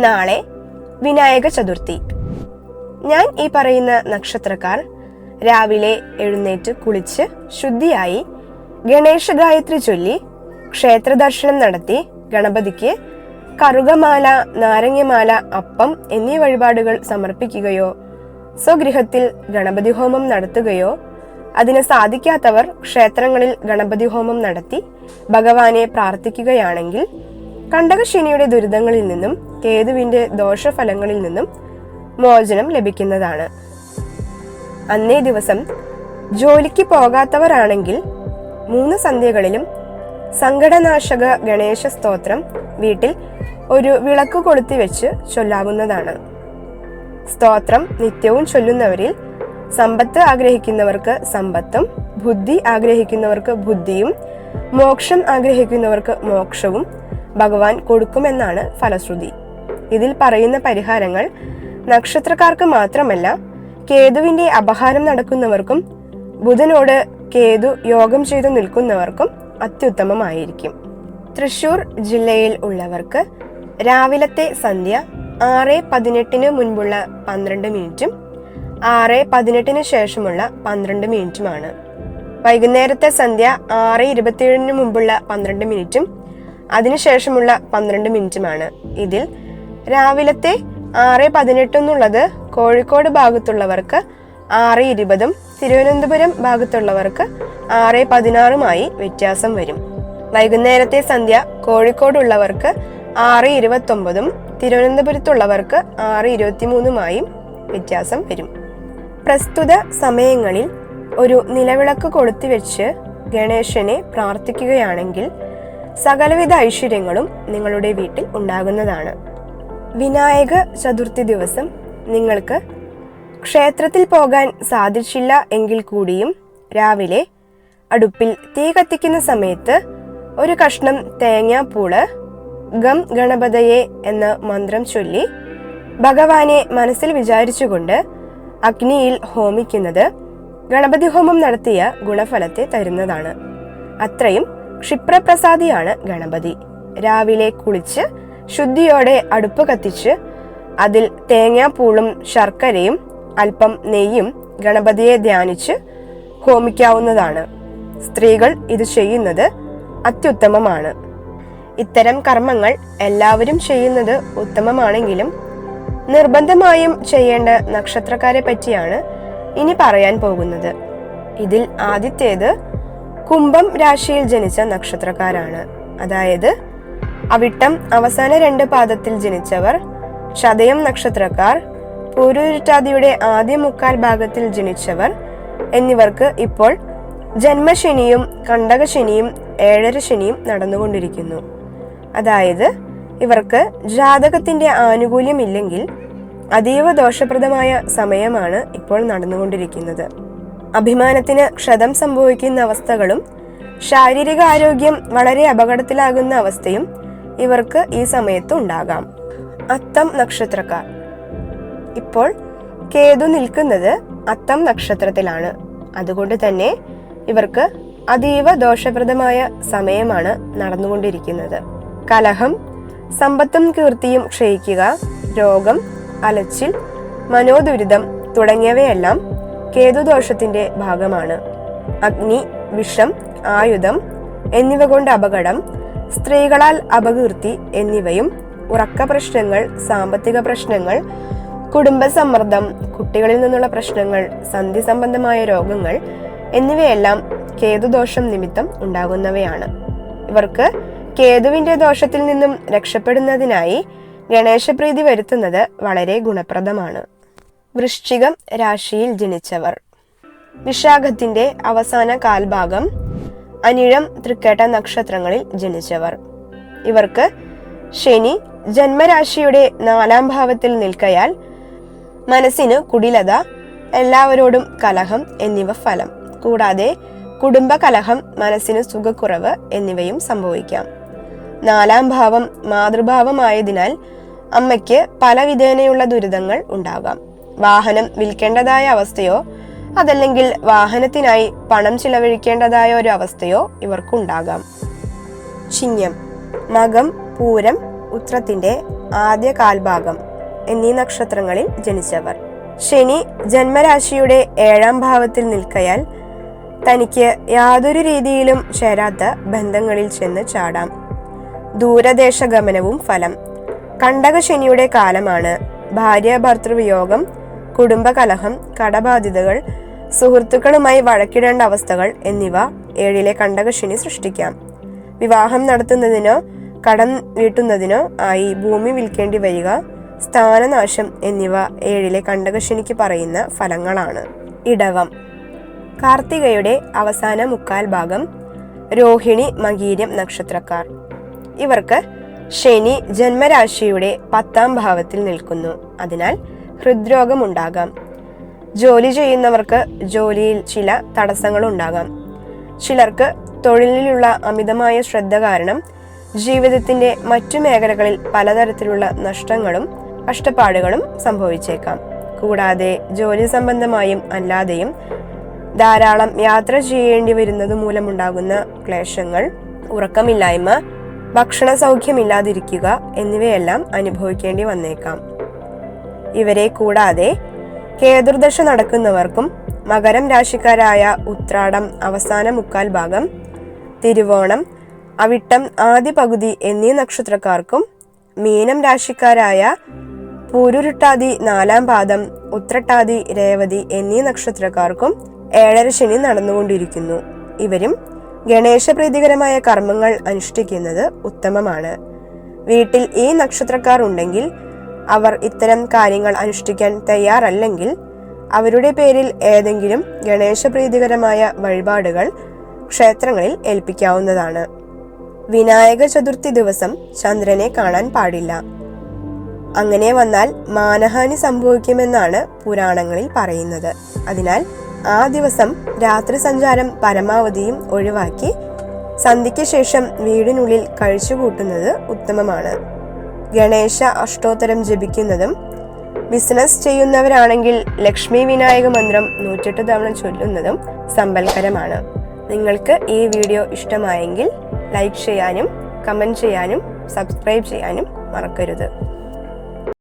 നാളെ വിനായക ചതുർത്ഥി. ഞാൻ ഈ പറയുന്ന നക്ഷത്രക്കാർ രാവിലെ എഴുന്നേറ്റ് കുളിച്ച് ശുദ്ധിയായി ഗണേശ ഗായത്രി ചൊല്ലി ക്ഷേത്ര ദർശനം നടത്തി ഗണപതിക്ക് കറുകമാല നാരങ്ങമാല അപ്പം എന്നീ വഴിപാടുകൾ സമർപ്പിക്കുകയോ സ്വഗൃഹത്തിൽ ഗണപതി ഹോമം നടത്തുകയോ അതിന് സാധിക്കാത്തവർ ക്ഷേത്രങ്ങളിൽ ഗണപതി ഹോമം നടത്തി ഭഗവാനെ പ്രാർത്ഥിക്കുകയാണെങ്കിൽ കണ്ടകശനിയുടെ ദുരിതങ്ങളിൽ നിന്നും കേതുവിന്റെ ദോഷഫലങ്ങളിൽ നിന്നും മോചനം ലഭിക്കുന്നതാണ്. അന്നേ ദിവസം ജോലിക്ക് പോകാത്തവരാണെങ്കിൽ മൂന്ന് സന്ധ്യകളിലും സങ്കടനാശക ഗണേശ സ്തോത്രം വീട്ടിൽ ഒരു വിളക്ക് കൊളുത്തി വെച്ച് ചൊല്ലാവുന്നതാണ്. സ്തോത്രം നിത്യവും ചൊല്ലുന്നവരിൽ സമ്പത്ത് ആഗ്രഹിക്കുന്നവർക്ക് സമ്പത്തും ബുദ്ധി ആഗ്രഹിക്കുന്നവർക്ക് ബുദ്ധിയും മോക്ഷം ആഗ്രഹിക്കുന്നവർക്ക് മോക്ഷവും ഭഗവാൻ കൊടുക്കുമെന്നാണ് ഫലശ്രുതി. ഇതിൽ പറയുന്ന പരിഹാരങ്ങൾ നക്ഷത്രക്കാർക്ക് മാത്രമല്ല കേതുവിന്റെ അപഹാരം നടക്കുന്നവർക്കും ബുധനോട് കേതു യോഗം ചെയ്തു നിൽക്കുന്നവർക്കും അത്യുത്തമമായിരിക്കും. തൃശൂർ ജില്ലയിൽ ഉള്ളവർക്ക് രാവിലത്തെ സന്ധ്യ ആറ് പതിനെട്ടിന് മുൻപുള്ള പന്ത്രണ്ട് മിനിറ്റും ആറ് പതിനെട്ടിന് ശേഷമുള്ള പന്ത്രണ്ട് മിനിറ്റുമാണ്. വൈകുന്നേരത്തെ സന്ധ്യ ആറ് ഇരുപത്തിയേഴിന് മുമ്പുള്ള പന്ത്രണ്ട് മിനിറ്റും അതിനുശേഷമുള്ള പന്ത്രണ്ട് മിനിറ്റുമാണ്. ഇതിൽ രാവിലത്തെ ആറ് പതിനെട്ടെന്നുള്ളത് കോഴിക്കോട് ഭാഗത്തുള്ളവർക്ക് ആറ് ഇരുപതും തിരുവനന്തപുരം ഭാഗത്തുള്ളവർക്ക് ആറ് പതിനാറുമായി വ്യത്യാസം വരും. വൈകുന്നേരത്തെ സന്ധ്യ കോഴിക്കോടുള്ളവർക്ക് ആറ് ഇരുപത്തൊമ്പതും തിരുവനന്തപുരത്തുള്ളവർക്ക് ആറ് ഇരുപത്തിമൂന്നുമായും വ്യത്യാസം വരും. പ്രസ്തുത സമയങ്ങളിൽ ഒരു നിലവിളക്ക് കൊളുത്തി വെച്ച് ഗണേശനെ പ്രാർത്ഥിക്കുകയാണെങ്കിൽ സകലവിധ ഐശ്വര്യങ്ങളും നിങ്ങളുടെ വീട്ടിൽ ഉണ്ടാകുന്നതാണ്. വിനായക ചതുർത്ഥി ദിവസം നിങ്ങൾക്ക് ക്ഷേത്രത്തിൽ പോകാൻ സാധിച്ചില്ല എങ്കിൽ കൂടിയും രാവിലെ അടുപ്പിൽ തീ കത്തിക്കുന്ന സമയത്ത് ഒരു കഷ്ണം തേങ്ങാപ്പൂൾ ഗം ഗണപതയെ എന്ന മന്ത്രം ചൊല്ലി ഭഗവാനെ മനസ്സിൽ വിചാരിച്ചുകൊണ്ട് അഗ്നിയിൽ ഹോമിക്കുന്നത് ഗണപതി ഹോമം നടത്തിയ ഗുണഫലത്തെ തരുന്നതാണ്. അത്രയും ക്ഷിപ്രപ്രസാദിയാണ് ഗണപതി. രാവിലെ കുളിച്ച് ശുദ്ധിയോടെ അടുപ്പ് കത്തിച്ച് അതിൽ തേങ്ങാപ്പൂളും ശർക്കരയും അല്പം നെയ്യും ഗണപതിയെ ധ്യാനിച്ച് ഹോമിക്കാവുന്നതാണ്. സ്ത്രീകൾ ഇത് ചെയ്യുന്നത് അത്യുത്തമമാണ്. ഇത്തരം കർമ്മങ്ങൾ എല്ലാവരും ചെയ്യുന്നത് ഉത്തമമാണെങ്കിലും നിർബന്ധമായും ചെയ്യേണ്ട നക്ഷത്രക്കാരെ പറ്റിയാണ് ഇനി പറയാൻ പോകുന്നത്. ഇതിൽ ആദ്യത്തേത് കുംഭം രാശിയിൽ ജനിച്ച നക്ഷത്രക്കാരാണ്. അതായത് അവിട്ടം അവസാന രണ്ട് പാദത്തിൽ ജനിച്ചവർ ചതയം നക്ഷത്രക്കാർ പൂരുരുട്ടാതിയുടെ ആദ്യ മുക്കാൽ ഭാഗത്തിൽ ജനിച്ചവർ എന്നിവർക്ക് ഇപ്പോൾ ജന്മശനിയും കണ്ടകശനിയും ഏഴര ശനിയും നടന്നുകൊണ്ടിരിക്കുന്നു. അതായത് ഇവർക്ക് ജാതകത്തിന്റെ ആനുകൂല്യമില്ലെങ്കിൽ അതീവ ദോഷപ്രദമായ സമയമാണ് ഇപ്പോൾ നടന്നുകൊണ്ടിരിക്കുന്നത്. അഭിമാനത്തിന് ക്ഷതം സംഭവിക്കുന്ന അവസ്ഥകളും ശാരീരിക ആരോഗ്യം വളരെ അപകടത്തിലാകുന്ന അവസ്ഥയും ഇവർക്ക് ഈ സമയത്ത് ഉണ്ടാകാം. അത്തം നക്ഷത്രക്കാർ. ഇപ്പോൾ കേതു നിൽക്കുന്നത് അത്തം നക്ഷത്രത്തിലാണ്. അതുകൊണ്ട് തന്നെ ഇവർക്ക് അതീവ ദോഷപ്രദമായ സമയമാണ് നടന്നുകൊണ്ടിരിക്കുന്നത്. കലഹം സമ്പത്തും കീർത്തിയും ക്ഷയിക്കുക രോഗം അലച്ചിൽ മനോദുരിതം തുടങ്ങിയവയെല്ലാം കേതുദോഷത്തിന്റെ ഭാഗമാണ്. അഗ്നി വിഷം ആയുധം എന്നിവ കൊണ്ട് അപകടം സ്ത്രീകളാൽ അപകീർത്തി എന്നിവയും ഉറക്ക പ്രശ്നങ്ങൾ സാമ്പത്തിക പ്രശ്നങ്ങൾ കുടുംബസമ്മർദ്ദം കുട്ടികളിൽ നിന്നുള്ള പ്രശ്നങ്ങൾ സന്ധി സംബന്ധമായ രോഗങ്ങൾ എന്നിവയെല്ലാം കേതുദോഷം നിമിത്തം ഉണ്ടാകുന്നവയാണ്. ഇവർക്ക് കേതുവിന്റെ ദോഷത്തിൽ നിന്നും രക്ഷപ്പെടുന്നതിനായി ഗണേശപ്രീതി വരുത്തുന്നത് വളരെ ഗുണപ്രദമാണ്. വൃശ്ചികം രാശിയിൽ ജനിച്ചവർ. വിശാഖത്തിന്റെ അവസാന കാൽഭാഗം അനിഴം തൃക്കേട്ട നക്ഷത്രങ്ങളിൽ ജനിച്ചവർ. ഇവർക്ക് ശനി ജന്മരാശിയുടെ നാലാം ഭാവത്തിൽ നിൽക്കയാൽ മനസ്സിന് കുടിലത എല്ലാവരോടും കലഹം എന്നിവ ഫലം. കൂടാതെ കുടുംബ കലഹം മനസ്സിന് സുഖക്കുറവ് എന്നിവയും സംഭവിക്കാം. നാലാം ഭാവം മാതൃഭാവമായതിനാൽ അമ്മയ്ക്ക് പല വിധേനയുള്ള ദുരിതങ്ങൾ ഉണ്ടാകാം. വാഹനം വിൽക്കേണ്ടതായ അവസ്ഥയോ അതല്ലെങ്കിൽ വാഹനത്തിനായി പണം ചിലവഴിക്കേണ്ടതായ ഒരു അവസ്ഥയോ ഇവർക്കുണ്ടാകാം. ചിങ്ങം മകം പൂരം ഉത്രത്തിന്റെ ആദ്യ കാൽഭാഗം എന്നീ നക്ഷത്രങ്ങളിൽ ജനിച്ചവർ. ശനി ജന്മരാശിയുടെ ഏഴാം ഭാവത്തിൽ നിൽക്കയാൽ തനിക്ക് യാതൊരു രീതിയിലും ചേരാത്ത ബന്ധങ്ങളിൽ ചെന്ന് ചാടാം. ദൂരദേശ ഗമനവും ഫലം. കണ്ടക ശനിയുടെ കാലമാണ്. ഭാര്യ ഭർത്തൃവിയോഗം കുടുംബകലഹം കടബാധ്യതകൾ സുഹൃത്തുക്കളുമായി വഴക്കിടേണ്ട അവസ്ഥകൾ എന്നിവ ഏഴിലെ കണ്ടകശനി സൃഷ്ടിക്കാം. വിവാഹം നടത്തുന്നതിനോ കടം വീട്ടുന്നതിനോ ആയി ഭൂമി വിൽക്കേണ്ടി വരിക സ്ഥാനനാശം എന്നിവ ഏഴിലെ കണ്ടകശനിക്ക് പറയുന്ന ഫലങ്ങളാണ്. ഇടവം. കാർത്തികയുടെ അവസാന മുക്കാൽ ഭാഗം രോഹിണി മകീരം നക്ഷത്രക്കാർ. ഇവർക്ക് ശനി ജന്മരാശിയുടെ പത്താം ഭാവത്തിൽ നിൽക്കുന്നു. അതിനാൽ ഹൃദ്രോഗമുണ്ടാകാം. ജോലി ചെയ്യുന്നവർക്ക് ജോലിയിൽ ചില തടസ്സങ്ങളുണ്ടാകാം. ചിലർക്ക് തൊഴിലിലുള്ള അമിതമായ ശ്രദ്ധ കാരണം ജീവിതത്തിന്റെ മറ്റു മേഖലകളിൽ പലതരത്തിലുള്ള നഷ്ടങ്ങളും കഷ്ടപ്പാടുകളും സംഭവിച്ചേക്കാം. കൂടാതെ ജോലി സംബന്ധമായും അല്ലാതെയും ധാരാളം യാത്ര ചെയ്യേണ്ടി വരുന്നത് മൂലമുണ്ടാകുന്ന ക്ലേശങ്ങൾ ഉറക്കമില്ലായ്മ ഭക്ഷണ സൗഖ്യമില്ലാതിരിക്കുക എന്നിവയെല്ലാം അനുഭവിക്കേണ്ടി വന്നേക്കാം. ഇവരെ കൂടാതെ കേതുർദശ നടക്കുന്നവർക്കും മകരം രാശിക്കാരായ ഉത്രാടം അവസാന മുക്കാൽ ഭാഗം തിരുവോണം അവിട്ടം ആദ്യ പകുതി എന്നീ നക്ഷത്രക്കാർക്കും മീനം രാശിക്കാരായ പൂരുരുട്ടാതി നാലാം പാദം ഉത്രട്ടാതി രേവതി എന്നീ നക്ഷത്രക്കാർക്കും ഏഴര ശനി നടന്നുകൊണ്ടിരിക്കുന്നു. ഇവരും ഗണേശപ്രീതികരമായ കർമ്മങ്ങൾ അനുഷ്ഠിക്കുന്നത് ഉത്തമമാണ്. വീട്ടിൽ ഈ നക്ഷത്രക്കാർ ഉണ്ടെങ്കിൽ അവർ ഇത്തരം കാര്യങ്ങൾ അനുഷ്ഠിക്കാൻ തയ്യാറല്ലെങ്കിൽ അവരുടെ പേരിൽ ഏതെങ്കിലും ഗണേശപ്രീതികരമായ വഴിപാടുകൾ ക്ഷേത്രങ്ങളിൽ ഏൽപ്പിക്കാവുന്നതാണ്. വിനായക ചതുർത്ഥി ദിവസം ചന്ദ്രനെ കാണാൻ പാടില്ല. അങ്ങനെ വന്നാൽ മാനഹാനി സംഭവിക്കുമെന്നാണ് പുരാണങ്ങളിൽ പറയുന്നത്. അതിനാൽ ആ ദിവസം രാത്രി സഞ്ചാരം പരമാവധിയും ഒഴിവാക്കി സന്ധ്യയ്ക്ക് ശേഷം വീടിനുള്ളിൽ കഴിച്ചുകൂട്ടുന്നത് ഉത്തമമാണ്. ഗണേശ അഷ്ടോത്തരം ജപിക്കുന്നതും ബിസിനസ് ചെയ്യുന്നവരാണെങ്കിൽ ലക്ഷ്മി വിനായക മന്ത്രം നൂറ്റെട്ട് തവണ ചൊല്ലുന്നതും സമ്പൽക്കരമാണ്. നിങ്ങൾക്ക് ഈ വീഡിയോ ഇഷ്ടമായെങ്കിൽ ലൈക്ക് ചെയ്യാനും കമന്റ് ചെയ്യാനും സബ്സ്ക്രൈബ് ചെയ്യാനും മറക്കരുത്.